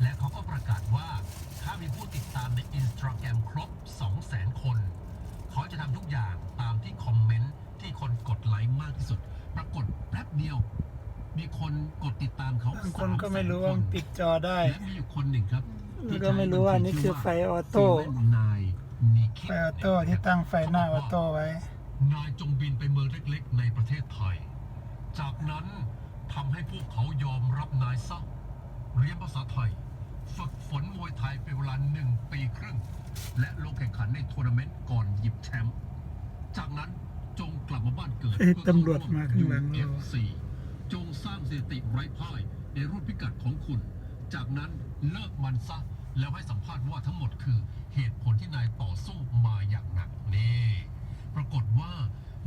และเขาก็ประกาศว่า ถ้ามีผู้ติดตามในอินสตาแกรมครบ 200,000 คน เขาจะทำทุกอย่างตามที่คอมเมนต์ที่คนกดไลค์มากที่สุด ปรากฏแป๊บเดียว มีคนกดติดตามเขาบางคนก็ไม่รู้ว่ามันปิดจอได้และมีอยู่คนหนึ่งครับแล้วก็ไม่รู้ว่านี่คือไฟออโต้นายนิคิไฟออโต้ที่ตั้งไฟหน้าออโต้ไว้ นายจงบินไปเมืองเล็กๆ ในประเทศไทย จากนั้นทำให้พวกเขายอมรับนายซะเรี ยนภาษาไทย ฝึกฝนมวยไทยเป็นเวลาหนึ่งปีครึ่ง และลงแข่งขันในทัวร์นาเมนต์ก่อนหยิบแชมป์จากนั้นจงกลับมาบ้านเกิดเอ๊ะเพื่อตำรวจมาข้างหลังเรา UFC จงสร้างสถิติไร้พ่ายในรุ่นพิกัดของคุณ จากนั้นเลิกมันซะ แล้วให้สัมภาษณ์ว่าทั้งหมดคือเหตุผลที่นายต่อสู้มาอย่างหนักนี่ปรากฏว่า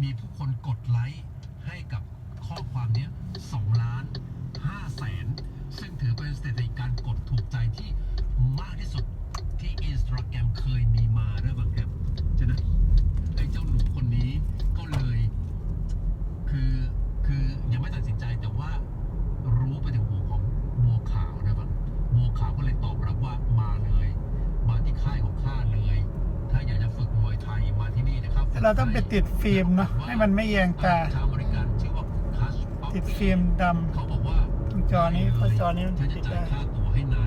มีผู้คนกดไลค์ให้กับข้อความเนี้ย2ล้าน5แสนซึ่ง ถือเป็นสถิติการกดถูกใจที่มากที่สุดที่อินสตาแกรมเคยมีมาด้วยบางครับฉะนั้นไอ้เจ้าหนูคนนี้ก็เลยคือคือยังไม่ตัดสินใจแต่ว่ารู้ไปถึงหูของบัวขาวนะครับบัวขาวก็เลยตอบรับว่ามาเลย มาที่ค่ายของข้าเลย ถ้าอยากจะฝึกมวยไทยมาที่นี่นะครับแต่เราต้องไปติดฟิล์มเนาะให้มันไม่แยงตาชาวอเมริกันชื่อว่าคัชติดฟิล์มดเขาบอกว่าำตรง จอนี้เพราะจอนี้มันจะติดได้ ค่าตัวให้นาย